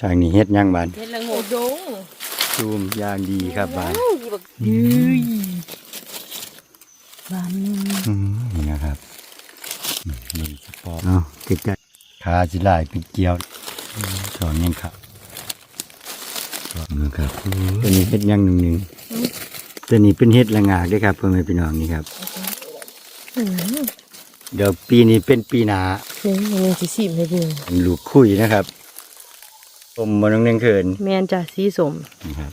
ทางนี้เฮ็ดหยังบานเฮ็ดละโงดงซูมอย่างดีครับบานยืยบานอืมนี่นะครับอืมนี่สปอร์ตเนาะใกล้ๆขาสิลายเป็นเกลียวอืมสอนยังครับนะครับตัวนี้เฮ็ดหยังหนึ่งหนึ่งตัวนี้เป็นเฮ็ดละงากเด้วยครับพ่อแม่พี่น้องนี่ครับเดี๋ยวปีนี้เป็นปีหนาเฮ้ยยังสิสิให้เบิ่งลูกคุยนะครับ ผมมาน้องเน่งเขินแม่นจ้ะสีสมนะครับ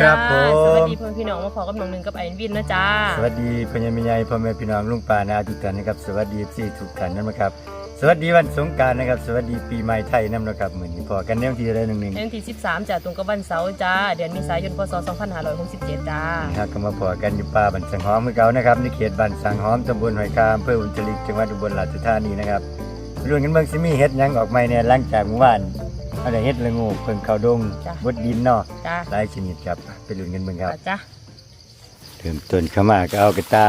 ครับผม สวัสดีพ่อแม่พี่น้องมาพอกับน้องหนึ่งกับไอ้วินนะจ้าสวัสดีพญามิยายพ่อแม่พี่น้องลุงป่านาทุกท่านนะครับ สวัสดีที่ทุกท่านนั่นนะครับ สวัสดีวันสงกรารนะครับ สวัสดีปีใหม่ไทยนั่นนะครับเหมือนนี้พอกันแน่ที่ได้หนึ่งหนึ่งเดือนที่ 13จ้ะตรงกับวันเสาร์จ้าเดือนเมษายนพศ2567จ้านะครับก็มาพอกันอยู่ป่าบันสังหอมเมื่อเก่านะครับในเขตบันสังหอมตำบลหอยคามอำเภออุจริกจังหวัดอุบลราชธานีนะครับรุ่นกันเบิ่งสิมีเฮ็ดหยังออกใหม่เนี่ยหลังจากเมื่อวาน อะไรเฮ็ดละโงูเพิ่งเข้าดงบดดินเนาะจ้าหลายชนิดครับไปรุ่นกันเบิ่งครับจ้าเริ่มต้นเข้ามาก็เอากระตา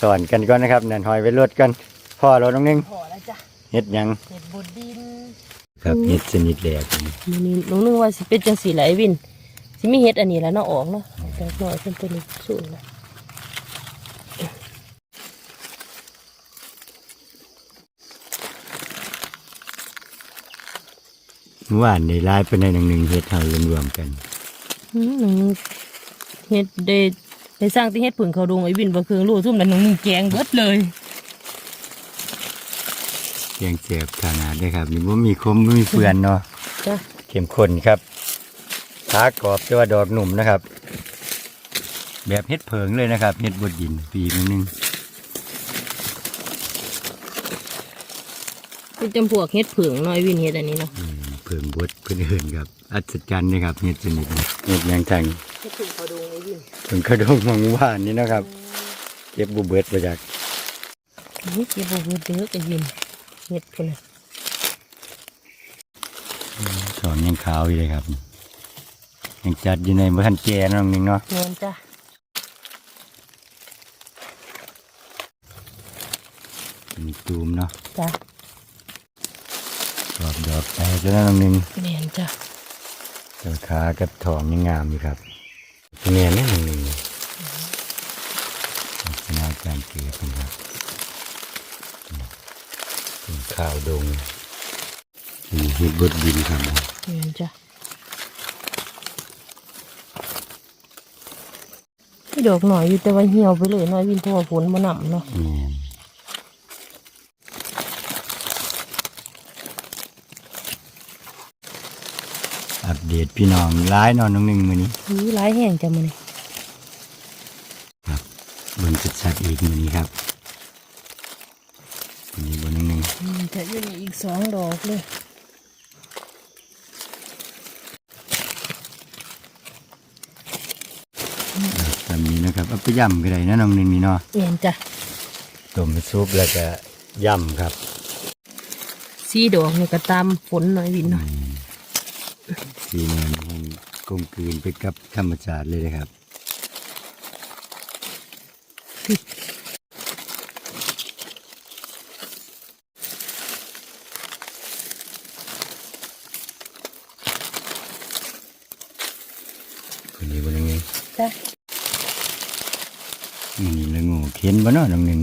สอนกันก่อนนะครับนั่นหอยไว้รถกันพ่อเราน้องนึงพอแล้วจ้ะเฮ็ดหยังเห็ดบดดินครับเฮ็ดชนิดแรกนี่มื้อนี้น้องหนึงว่าสิเป็นจังสีแหละไอ้วินสิมีเฮ็ดอันนี้แล้วเนาะออกเนาะแต่หน่อยเพิ่นตัวนี้สูงนะ เมื่อวานในลายไปในหนึ่งหนึ่งเฮ็ดเฮารวมๆกันอืมน้องหนึ่งเฮ็ดได้ได้สร้างที่เฮ็ดผึ่งเขาดงไอ้วินบ่คือรู้ซุ่มแล้วน้องหนึงแกงเบิดเลยเสียงเสียบขนาดเด้อครับนี่บ่มีคมบ่มีเฟือนเนาะจ้ะเข้มข้นครับขากรอบแต่ว่าดอกหนุ่มนะครับ แบบเฮ็ดเผิงเลยนะครับเฮ็ดบดดินปีนึงนึงเป็นจำพวกเฮ็ดผึ่งเนาะไอ้วินเฮ็ดอันนี้เนาะอืม เผิงบดเพิ่นเอิ้นครับ อัศจรรย์นะครับเฮ็ดชนิดนี้เฮ็ดหยังทางเฮ็ดผึ่งเขาดงไอ้วินเพิ่นกระดงมังว่านนี่นะครับ เก็บบ่เบิดมาจากนี่เก็บบ่เบิดเด้อไอ้วินเฮ็ดพุ่นน่ะสอนยังขาวอยู่เลยครับยังจัดอยู่ในบ่ทันแก่น้องนึงเนาะแม่นจ้ะมีตูมเนาะจ้ะก รอบดอกไปจนน้องนึงแม่นจ้ะเจ้าขากับทองยังงามอยู่ครับแม่นี่น้องนึงชนะการเกิดนะครับเป็นข้าวดงนี่เฮ็ดบดดินครับแม่นจ้ะที่ดอกหน่อยอยู่แต่ว่าเหี่ยวไปเลยเนาะไอ้วินเพราะว่าฝนบ่นำเนาะนี่อัป เดตพี่น้องร้ายนอนน้องหนึ่งมือนี้อุ้ยหลายแห้งจ้ะมื้อนี้ครับเบิ่งชัดๆอีกมือนี้ครับมือนี้บนน้องหนึ่งอืมแต่อยู่นี่อีกสองดอกเลยแบบนี้นะครับเอาไปย่ำก็ได้นะน้องหนึ่งนี่เนาะแม่นจ้ะต้มไปซุปแล้วก็ย่ำครับสีดอกนี่ก็ตามฝนหน่อยวินเนาะ สีเงินให้กลมกลืนไปกับธรรมชาติเลยนะครับคนนี้บนยังไงจ้ะนี่ละงูเขียนบ่เนาะน้องหนึ่ง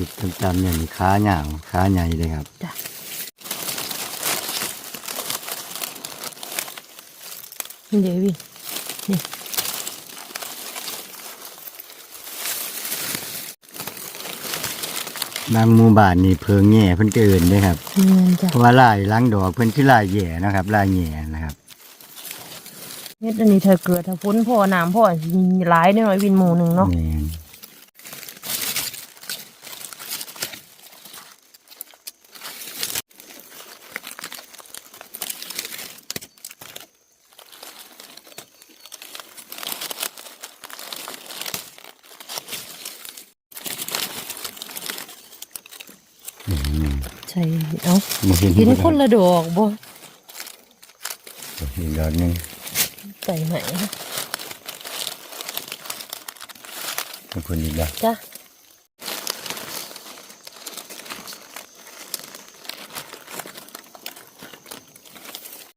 เป็นเดี๋ยวหยุดจำๆเนี่ยมีขาหย่างขาใหญ่เลยครับจ้ะนี่เดี๋ยววินนี่บางหมู่บ้านนี่เพิงแง่เพิ่นก็เอินเด้ครับแม่นจ้ะเพราะว่าลายล้างดอกเพิ่นที่ลายแย่นะครับลายแย่นะครับ เฮ็ดอันนี้ถ้าเกิดถ้าฝนพอน้ำพอสิหลายหน่อยวินหมู่หนึงเนาะ แม่น อืม ใช่เอ้าบ่เห็นเห็นคนละดอกบ่อีกดอกหนึงใส่ไหมขอบคุณอีกดอกจ้ะ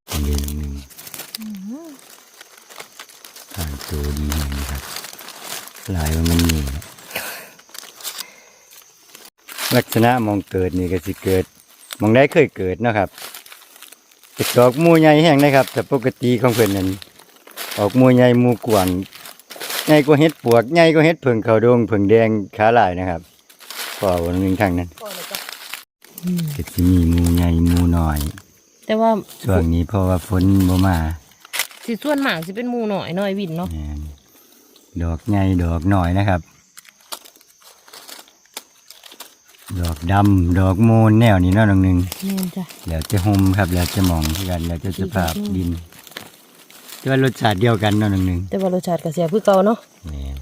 อีกดอกหนึงทางตัวดีนะครับลายมันมี ลักษณะมองเกิดนี่ก็สิเกิดมองได้เคยเกิดเนาะครับติดดอกหมูใหญ่แห้งนะครับ แต่ปกติของเพิ่นนั้นออกหมูใหญ่หมูกวางใหญ่กว่าเห็ดปวกใหญ่กว่าเห็ดเพิ่งเขาวดงเพิ่งแดงขาลายนะครับก็วันหนึ่งทางนั้นพอแล้วจ้ะอืมก็จะมีหมูใหญ่หมูน้อย แต่ว่าช่วงนี้เพราะว่าฝนบ่มาสิส่วนมากสิเป็นหมูหน่อยหน่อยวินเนาะแม่นดอกใหญ่ดอกน้อยนะครับ ดอกดำดอกโมนแนวนี้เนาะน้องหนึ่งแม่นจ้ะแล้วจะห่มครับแล้วจะหมองคือกันแล้วจะสภาพอืมดินแต่ว่ารสชาติเดียวกันเนาะน้องหนึ่งแต่ว่ารสชาติก็แซ่บคือเก่าเนาะแม่น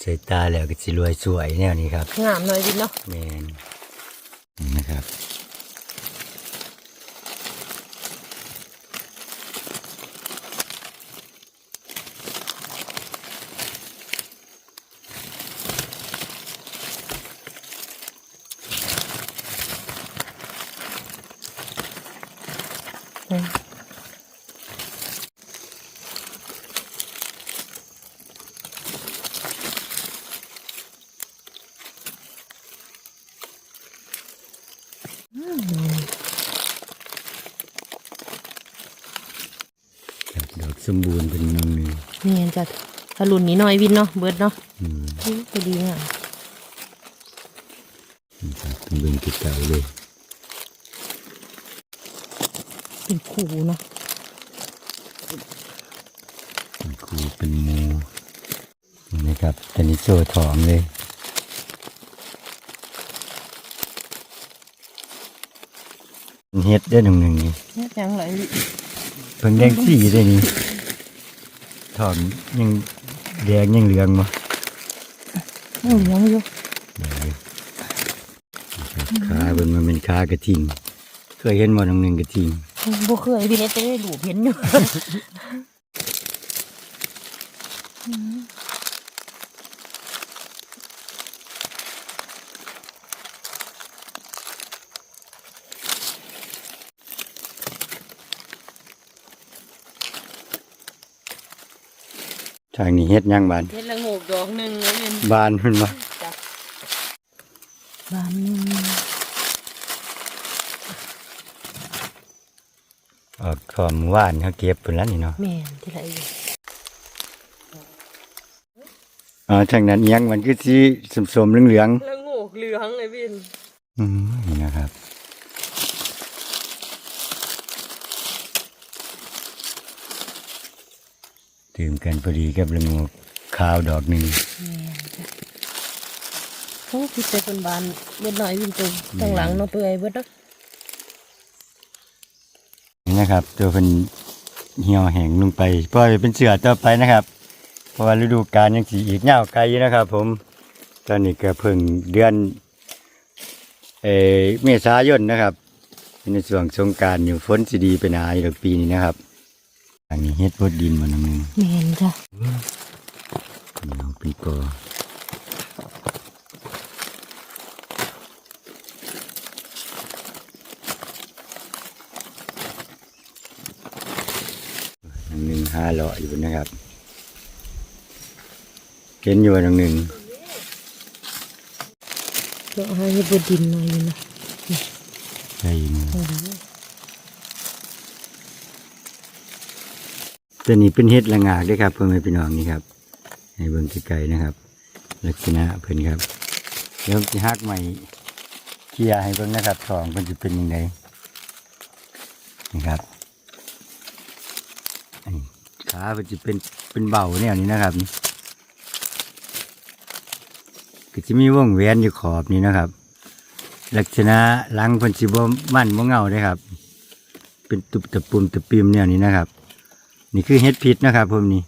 ใส่ตาแล้วก็สิรวยสวยแนวนี้ครับ งามหน่อยวินเนาะแมนนี่นะครับ อืม ครับดอกส มบูรณ์เป็นน้องหนึ่งแม่นจ้ะถ้ารุ่นนี้หน่อยวินเนาะเบิดเนาะอืมอุ้ยพอดีงามนี่ครับเป็นเบิ่งเก่าๆเลย เป็นคู่เนาะเป็นครูเป็นหมูนี่นะครับตอนนี้โซ่ทองเลยเฮ็ดได้หนึ่งหนึ่งนี่เนี่ยจังไรวิเพิ่งแดงสีได้นี่ ทองยังแดงยังเหลืองมายังเหลืองอยู่ขาเบิ่งมันเป็นขากระทิง เคยเห็นบ่น้องหนึ่งกระทิงบ่เคยพี่เล็กจะได้หลูเห็นอยู่ ทางนี้เฮ็ดหยังบานเห็ดละโงกดอกหนึ่งเลยวินบานเพิ่นมาบานหนึ่งออกขอมว่านเขาเก็บเพิ่นแล้วนี่เนาะแม่นที่ไรอยู่อ๋อทางนั้นอิหยังมันคือสีสมๆเหลืองละโงกเหลืองเลยวินๆอืมนี่นะครับ ตื่มกันพอดีกับละงูขาวดอกหนึ่งโอ้พี่แต่คนบานเบิดหน่อยวินตัวข้งหลังเนาะเปื่อยเบิดเนาะนี่นะครับ ตัวเป็นเหี่ยวแห้งลงไปปล่อยเป็นเสือต่อไปนะครับ เพราะว่าฤดูกาลยังสีอีกยาไกลนะครับ ผม ตอนนี้ก็เพิ่งเดือนเอเมษายนนะครับในส่วนสงการอยู่ฝนสีดีเป็นอาอยู่ปีนี้นะครับ อันนี้เฮ็ดบดดินมันนึงแม่นจ้ะนี่เอาเป็นกออันหนึ่งห้าเลาะอยู่นะครับเห็นอยู่อันหนึ่งเดี๋ยวให้เฮ็ดเบิดดินหน่อยวินเนาะใช่นี่โอ้โห ตัวนี้เป็นเห็ดละงากด้วยครับเพื่อนแม่พี่น้องนี่ครับให้เบิ่งไกลๆนะครับ ลักษณะเพิ่นครับเดี๋ยวจะหักใหม่เคลียร์ให้เบิ่งนะครับทองเพิ่นจะเป็นยังไงนี่ครับขาเพิ่นจะเป็นเป็นเบาแนวนี้นะครับก็จะมีวงแหวนอยู่ขอบนี้นะครับ ลักษณะหลังเพิ่นสิบ่มันบ่เงาเด้ครับ เป็นตุบตะปุ่มตะปิมแนวนี้นะครับ นี่คือเฮ็ดพิษนะครับผมนี่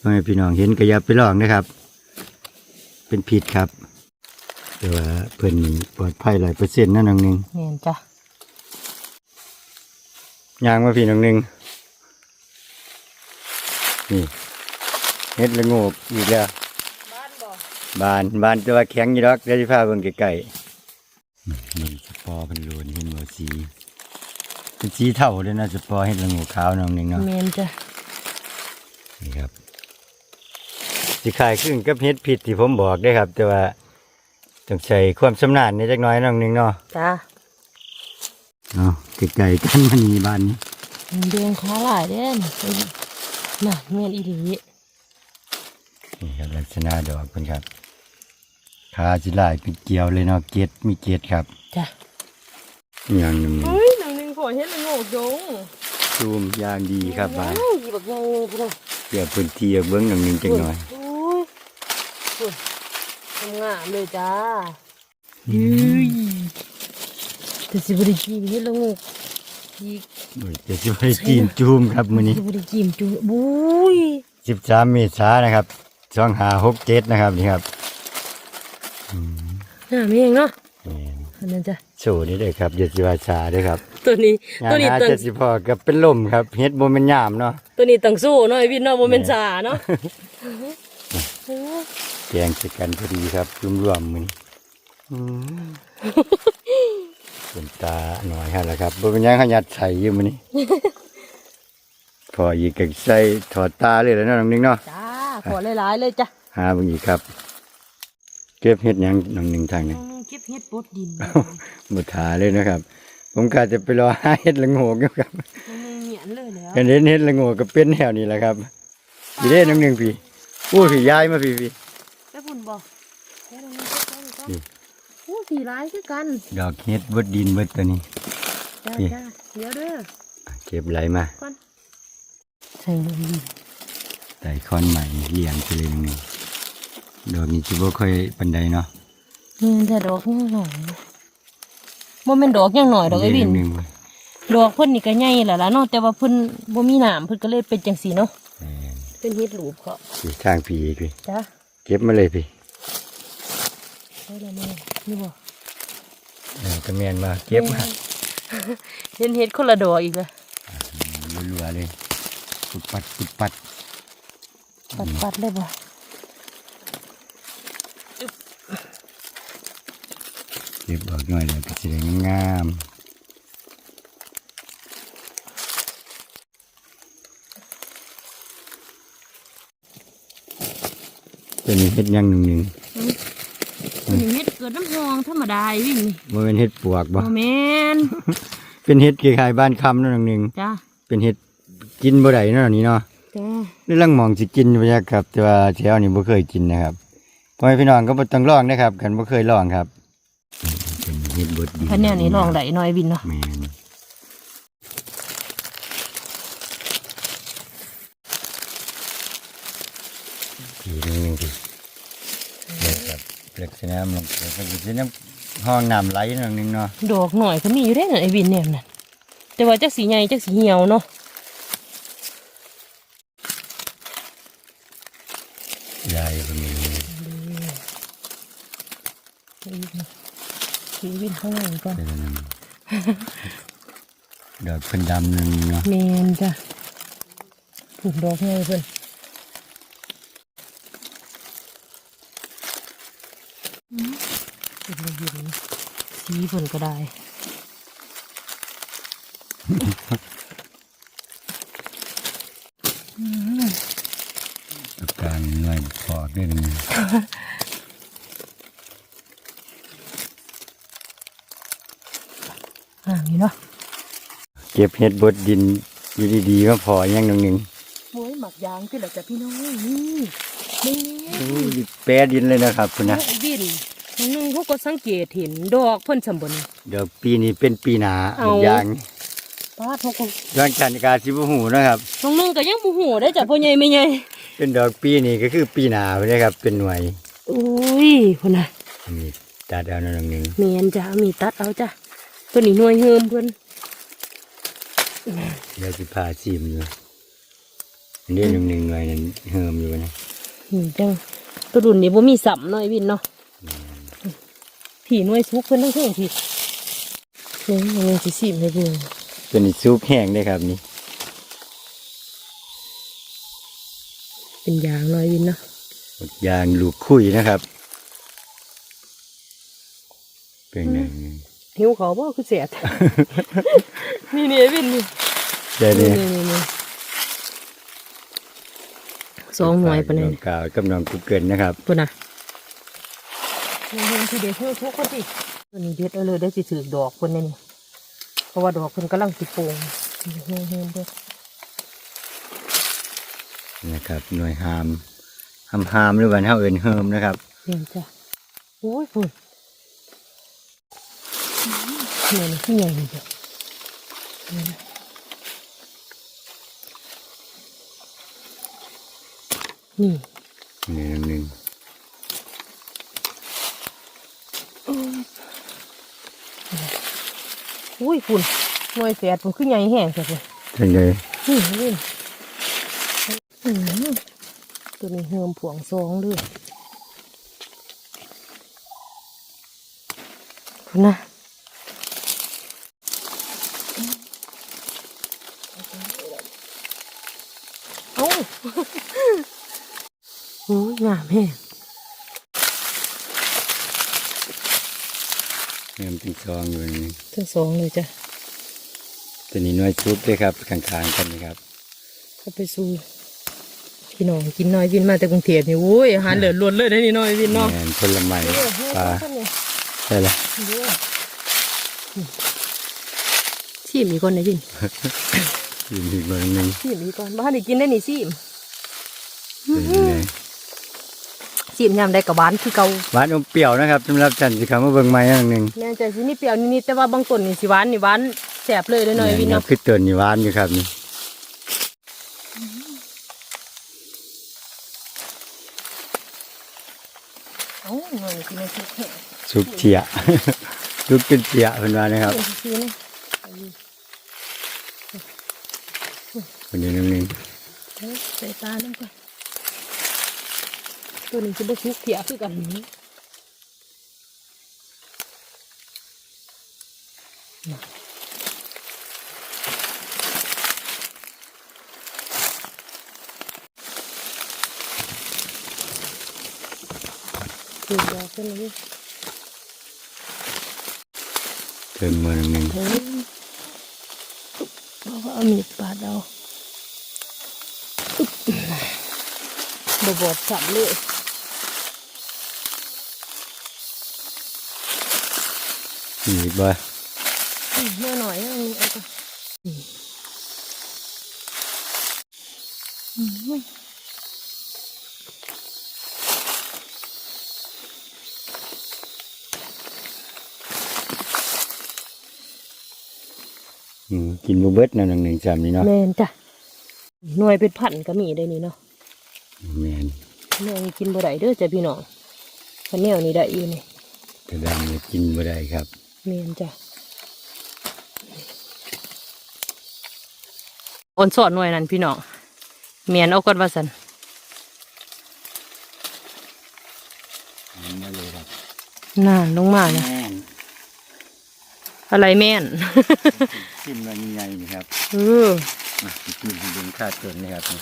พ่อแม่พี่น้องเห็นก็อย่าไปลองนะครับ เป็นพิษครับ แต่ว่าเพิ่นนี่ปลอดภัยร้อยเปอร์เซ็นต์นั่นน้องหนึงแม่นจ้ะยางมาพี่น้องหนึงนี่เฮ็ดละโงกอีกแล้วบ้านบ่บานบานแต่ว่าแข็งอยู่ดอกเดี๋ยวสิพาเบิ่งใกล้ๆนี่สปอร์เพิ่นโลนเห็นบ่สี เป็นสีเท่าเลยนะสปอร์เฮ็ดละโงกขาวน้องหนึงเนาะแม่นจ้ะนี่ครับสิขายขึ้นกับเฮ็ดผิดที่ผมบอกได้ครับ แต่ว่าต้องใช้ความชำนาญในจักหน้อยน้องหนึงเนาะจ้ะเนาะไกลๆกันมันมีบ้านนี้เดือนขาหลายเด้นน่ะแม่นอีหลีนี่ครับลักษณะดอกเพิ่นครับขาสิหลายเป็นเกลียวเลยเนาะเกล็ดมีเกล็ดครับจ้ะอย่างหนึง เฮ้ยหนังหนึงพอเฮ็ดละโงกยงซูมอย่างดีครับบ้านโอ้ยบักใหญ่เลยพี่น้องเกี่ยวพื้นที่เอาเบิ่งหนังหนึงจักหน่อยโอ้ยโอ้ยทำงามเลยจ้าดื้ยแต่สิบริจีเฮ็ดละโงกอีกโอ้ยจะสิไปจีนจูมครับมื้อนี้สิบริจีมจุบุ้ย13เมษายนนะครับ2567นะครับนี่ครับน่ามีเองเนาะนี่อันนั้นจ้ะโชว์นี่เลยครับอย่าสิว่าชาเด้อครับ ตัวนี้งาตัวนนี้หาตังเจ็ดสิบพอกับเป็นลมครับเฮ็ดโมเมนยามเนาะตัวนี้ตังสู้เนาะไอ้วินเนาะโมเมนต์ซาเนาะแกงใส่กันพอดีครับรวมรวมๆมือนี้อืมเป็นตาหน่อยฮะแล้วครับบ่เป็นหยังขยัดใส่อยู่มือนี้ พออีกก็ใส่ถอดตาเลยแล้วเนาะน้องนึงเนาะ จ้าขอหลายๆเลยจ้ะหาเบิ่งอีกครับ เก็บเฮ็ดหยังน้องนึงทางนี้เก็บเฮ็ดปดดินบ่ทาเลยนะครับ ผมก็จะไปรอหาเฮ็ดละโงกอยู่ครับเหนียนเลยแล้วกันเห็นเฮ็ดละโงกก็เป็นแถวนี้แหละครับพี่เด้น้องนึงพี่อู้พี่ย้ายมาพี่พี่ไปพุ่นบ่ไปตรงนี้ก็นี่โอ้สีร้ายคือกันดอกเฮ็ดเบดดินเบดตัวนี้จ้านี่จ้าเดี๋ยวเด้อเก็บไหลมาก่อนใส่ลงดินใส่คอนใหม่เลี้ยงไปเลยนึงดอกนี้จะบ่ค่อยปันใดเนาะนี่แต่ดอกยังหน่อย บ่แม่นดอกยังหน่อยดอกไอ้วินเลี้ยงหงดอกเพิ่นนี่ก็ใหญ่แล้วล่ะเนาะแต่ว่าเพิ่นบ่มีหนามเพิ่นก็เลยเป็นจังซี่เนาะแม่นเป็นเฮ็ดหลูบเขาพี่ทางพี่อีกพี่จ้าเก็บมาเลยพี่ได้แล้วแม่นี่บ่เออตะเมียนมาเก็บมาเห็นเฮ็ดคนละดอกอีกแล้วรัวๆเลยปุดปัดปุดปัดปัดปัดเลยบ่ เก็บออกหน่อยแล้วก็สิได้งามตัวนี้เฮ็ดหยังหนึ่งหนึ่งอันนี้เฮ็ดเกิดน้ำหองธรรมดาไอ้วินนี่บ่เป็นเฮ็ดปวกบ่บ่แม่นเป็นเฮ็ดคล้ายๆบ้านคำเนั่นหนึ่งจ้าเป็นเฮ็ดกินบ่ได้เนาะนี่เนาะจ้านี่ลังมองสิกินบ่ยักครับแต่ว่าแถวนี้บ่เคยกินนะครับพ่อแม่พี่น้องก็บ่ต้องลองนะครับกันบ่เคยลองครับ เป็นเฮ็ดบดดีคันแนวนี้ลองได้หน่อยวินเนาะแม่นทีนึงทีเดี๋ยวครับลักษณะมันก็สิน้ำห้องน้ำไหลนั่นนึงเนาะดอกหน่อยก็มีอยู่ได้นั่นไอ้วินเนี่ยนั่นแต่ว่าจักสีใหญ่จักสีเหี่ยวเนาะยายคน นี้สีวินข้างหลังก่อนเป็นอันนั้นดอกเพิ่นดำนึงเนาะแมนจ้ะผูกดอกไงเพิ่นอืมเป็นอะไรอยู่นี่สีเพิ่นก็ได้อาการหน่วยพอกได้นึงอ่านี่เนาะ เก็บเห็ดบดดินอยู่ดีๆมาพออย่างหนึงหนึงโอ้ยหมักยางคือแหละจ้ะพี่น้องนี่นี่อู้ยแปรดินเลยนะครับคุณนะไอ้บินน้องนึงเขาก็สังเกตเห็นดอกเพิ่นสมบูรณ์เดี๋ยวปีนี้เป็นปีหนาเอาอย่างป้าดเขาก็ร่างจันทร์กาสิบหูนะครับน้องนึงก็ยังบ่ฮู้ได้จ้ะพ่อใหญ่แม่ใหญ่เป็นดอกปีนี้ก็คือปีหนาไปเลยครับ เป็นหน่วยโอ้อุ้ยพุ่นน่ะนี่ตัดเอาหน่อยหนึงเมียนจ้ามีตัดเอาจ้ะตัวนี้หน่วยเฮิมเพิ่น เดี๋ยวสิพาชิมอยู่อันนี้หนึ่งหนึ่งหน่อยนั้นเฮิมอยู่นะนี่จังตัวรุ่นนี้บ่มีสัมเนาะไอ้วินเนาะผีหน่วยซุกเพิ่นทั้งเท่งผีนี่มันสิสิให้เบิ่งตัวนี้ซุปแห้งได้ครับนี่ เป็นยางเนาะไอ้วินเนาะหมดยางลูกคุยนะครับ เป็นไง หิวเขาบ่คือเสียดนี่นี่ไอ้วินนี่เดี๋ยวนี่นี้นี่นี่สองหน่วยปานน้นี้องกาวกับน้องกูเกิลนะครับพุ่นน่ะนี่เห็นที่เด็ดเฮือทุกคนสิตัวนี้เด็ดเอาเลยได้สิถือดอกเพิ่นนี่นี่เพราะว่าดอกเพิ่นกำลังสิโป่งเฮือเฮือเด้อนะครับหน่วยหามหามหามหรือว่าเฮาเอิ้นเฮิมนะครับเห็นจ้ะโอ้ยฝุ่น เนี่ยนี่ที่ใหญ่เลยจ้ะนี่นะนี่นี่หนึ่งอุ้ยฝุ่นหน่วยแสดฝุ่นขึ้นใหญ่แห้งจ้ะฝุ่นเป็นไงนี่นี่อืมตัวนี้เฮิมผวงซองเลยฝุ่นนะเอ้า โอ้ย งามแห้งเฮิมเป็นซองอยู่นี่ทั้งสองเลยจ้ะตัวนี้หน่วยซุปด้วยครับข้างๆกันนี่ครับเข้าไปสู่พี่น้องกินน้อยวินมาแต่กรุงเทพนี่โอ้ยอาหารเหลือล้วนเลยได้นี่น้อยวินเนาะแมนผลไม้ปลาใช่ละชิมอีกก่อนนะวินอีกอีกเบอร์หนึ่งชิมอีกก่อนบ้านได้กินได้นี่ชิม เป็นยังไงชิมยำได้กับหวานคือเก่าหวานอมเปรี้ยวนะครับสำหรับฉันสิคำว่าเบิ่งไม้อย่างหนึ่งแม่ใจสินี่เปรี้ยวนิดๆแต่ว่าบางต้นนี่สิหวานนี่หวานแสบเลยเด้อน้อยวินครัเนาะบคือตัวนี้หวานอยู่ครับนี่เอ้าหน่อยกินไม่สุกแห้งซุปเทียซุปเป็นเทียเป็นว่านะครับเป็นซีนะคนนี้หนึ่งเอ้ยใส่ตาน้ำก่อน ตัวนี้จะบ่สุกเถียคือกันนี้เดี๋ยวเอาขึ้นเลยเติมมือหนึ่งเฮ้ยเราก็เอามีดปาดเอาบอบอดสับเลย อีกบ่อืมเมื่อหน่อยเอามีเอาไปอืมอืมกินบูเบิดนั่นหนึ่งหนึ่งจำนี่เนาะแมนจ้ะหน่วยเป็นพันก็มีได้นี่เนาะแมนแม่นี่กินบ่ได้เด้อจ้ะพี่น้องข้าวเหนียวนี่ได้อีนี่แต่ดำเนี่ยกินบ่ได้ครับ แมนจ้ะอ่อนสอนหน่วยนั่นพี่น้องแมนเอาก่อนว่าสันมันไม่เลยครับน่าลงมานะแม่นอะไรแม่นชิมมันใหญ่ๆนี่ครับเออมากินให้เบิ่งคาดตัวนี่ครับนี่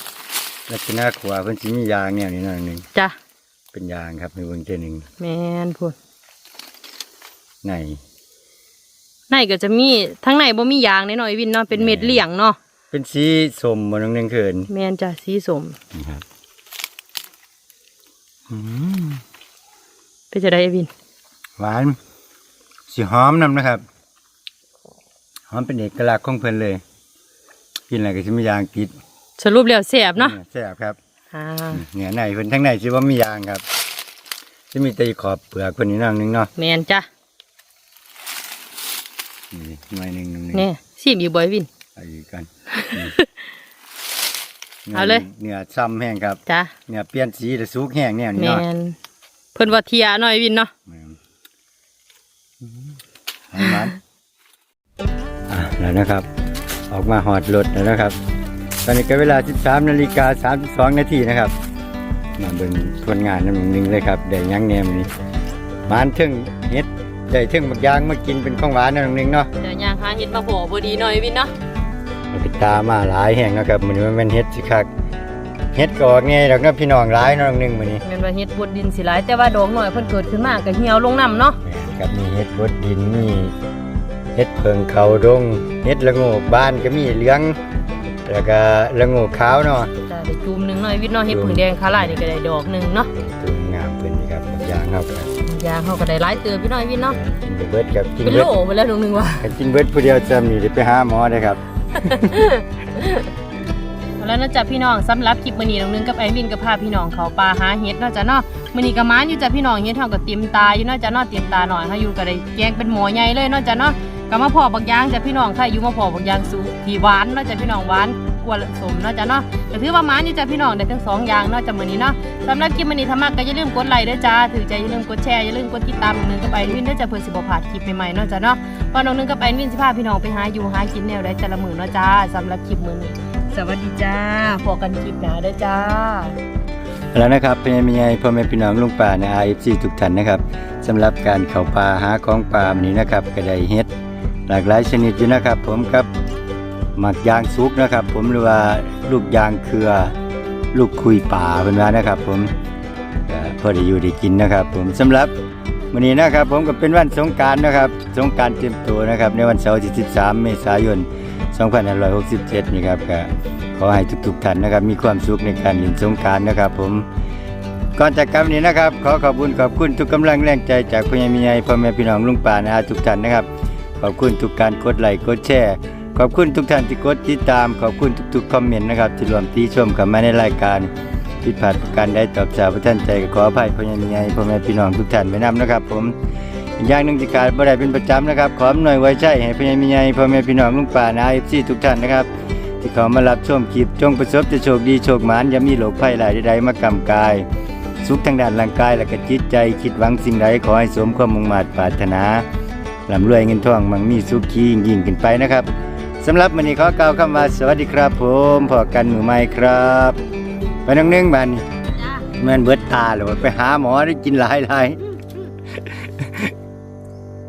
ลักษณะขวาเพิ่นสิมียางแนวนี้หน่อยหนึงจ้ะเป็นยางครับในเบิ่งเท่อหนึงแม่นพูดใน ในก็จะมีทั้งในบ่มียางแน่นอนวินเนาะเป็นเม็ดเหลี่ยงเนาะเป็นสีส้มบ่น้องหนึงเขินแม่นจ้ะสีสมนี่ครับอืมเป็นจะได้วิน หวานสีหอมนำนะครับ หอมเป็นเอกลักษณ์ของเพิ่นเลย กินอะไรก็สิมียางกิดสรุปแล้วแซ่บเนาะแซ่บครับอ่าเหนือในเพิ่นทั้งในสิว่ามียางครับสิมีแต่ขอบเปลือกเพิ่นนี่น้อยหนึงเนาะแม่นจ้ะนี่ หน่อยหนึงหนึงหนึ่งแน่สิมีบ่อยวินเอาอีกกันเอาเลย เนื้อซ้ำแห้งครับจ้ะเนื้อเปลี่ยนสีแล้วสุกแห้งแนวนี้แม่เนาะนเพิ่นว่าเทียหน่อยวินเนาะให้มันอะแล้วนะครับ ออกมาหอดรถแล้วนะครับ ตอนนี้ก็เวลา 13นาฬิกา32นาทีนะครับ มาเบิ่งผลงานน้ำหนึ่งเลยครับได้หยังแหนมอนี้หมานถึงเฮ็ด ได้ถึงบักยางมากินเป็นของหวานน้ำหนึ่งเนาะแต่ย่างหาเฮ็ดมาพอบ่ดีหน่อยวินเนาะมันไปตามมาหลายแห่งนะครับมันมันเป็นเฮ็ดสิคักเฮ็ดก็ออกไงดอกเนาะพี่น้องหลายเนาะน้ำหนึ่งมื้อนี้แม่นว่าเฮ็ดบดดินสิหลายแต่ว่าดอกน้อยเพิ่นเกิดขึ้นมาก็เหี่ยวลงน้ำเนาะแม่นครับมีเฮ็ดบดดินมีเฮ็ดเพิงเขาดงเฮ็ดละโงกบ้านก็มีเหลืองแล้วก็ละโงกขาวเนาะจ้าได้จูมหนึงหน่อยวินเนาะเฮ็ดผึ่งแดงขาลายนี่ก็ได้ดอกหนึงเนาะตัวงามเพิ่นนี่ครับบักยางเฮาก็ ยางเขาก็ได้หลายเติบพี่น้อยวินเนาะกินไปเบิดครับกินเป็นเบิโลดไปแล้วดอกหนึงว่าถ้ากินเบิดผู้เดียวจำนี่ได้ไปหาหมอได้ครับ เอาแล้วเนาะจ้ะพี่น้องสำหรับคลิปมื้อนี้น้องนึงกับไอวินก็พาพี่น้องเขาป่าหาเฮ็ดเนาะจ้ะเนาะมื้อนี้ก็มานอยู่จ้ะพี่น้องเฮ็ดเฮาก็เตรียมตาอยู่เนาะจ้ะเนาะเตรียมตาหน่อยเฮาอยู่ก็ได้แกงเป็นหมอใหญ่เลยเนาะจ้ะเนาะก็มาพอบักยางจ้ะพี่น้องค่ะอยู่มาพอบักยางสูที่หวานเนาะจ้ะพี่น้องหวาน กว่าสมเนาะจ้ะเนาะก็ถือว่ามานอยู่จ้ะพี่น้องได้ทั้งสองอย่างเนาะจ้ะมื้อนี้เนาะสำหรับคลิปมื้อนี้ถ้ามักก็อย่าลืมกดไลค์ด้วยจ้าถือใจอย่าลืมกดแชร์อย่าลืมกดติดตามน้องนึงกับไอวินด้วยจ้ะเพื่อสิบ่พลาดคลิปใหม่ๆเนาะจ้ะเนาะว่าน้องนึงกับไอวินสิพาพี่น้องไปหาอยู่หากินแนวใดแต่ละมื้อเนาะจ้าสำหรับคลิปมื้อนี้สวัสดีจ้าพอกันคลิปหน้าด้อจ้าแล้วนะครับเป็นยังไงพ่อแม่พี่น้องลุงป่าใน IFC ทุกท่านนะครับสำหรับการเข้าป่าหาของป่าวันนี้นะครับก็ได้เฮ็ดหลากหลายชนิดอยู่นะครับ ผมกับ หมักยางซุกนะครับ ผมหรือว่าลูกยางเครือ ลูกคุยป่าเป็นว่านะครับ ผมพอได้อยู่ได้กินนะครับ ผมสำหรับวันนี้นะครับ ผมก็เป็นวันสงการนะครับ สงการเตรียมตัวนะครับ ในวันเสาร์ที่ 13 เมษายน 2567 นี่ครับก็ขอให้ทุกๆท่านนะครับ มีความสุขในการเล่นสงการนะครับ ผมก่อนจากกันนี้นะครับ ขอขอบคุณขอบคุณทุกกำลังแรงใจจากพ่อใหญ่มีใหญ่พ่อแม่พี่น้องลุงป่านะทุกท่านนะครับ ขอบคุณทุกการกดไลค์กดแชร์ ขอบคุณทุกท่านที่กดติดตามขอบคุณทุกๆคอมเมนต์นะครับที่รวมตีชมกันมาในรายการผิดพลาดประการใดตอบสาวพระท่านใจก็ขออภัยพ่อใหญ่ใหญ่พ่อแม่พี่น้องทุกท่านไปนำนะครับ ผมอย่างหนึ่งที่การบ่ได้เป็นประจำนะครับ ขออำนวยไว้ใช้ให้พ่อใหญ่ใหญ่พ่อแม่พี่น้องลุงป่านะเอฟซีทุกท่านนะครับที่เขามารับชมคลิปจงประสบจะโชคดีโชคหมานอย่ามีโรคภัยหลายใดๆมากำกาย สุขทางด้านร่างกายและก็จิตใจคิดหวังสิ่งใดขอให้สมความมุ่งมั่นปรารถนาร่ำรวยเงินทองมั่งมีสุขียิ่งยิ่งขึ้นไปนะครับ สำหรับวันนี้ขอกล่าวคำว่าสวัสดีครับผมพอกันมือใหม่ครับไปน้องนึ่งบานนี้จ้าเหมื่อนเบิดตาหรือว่าไปหาหมอได้กินหลายหลายๆ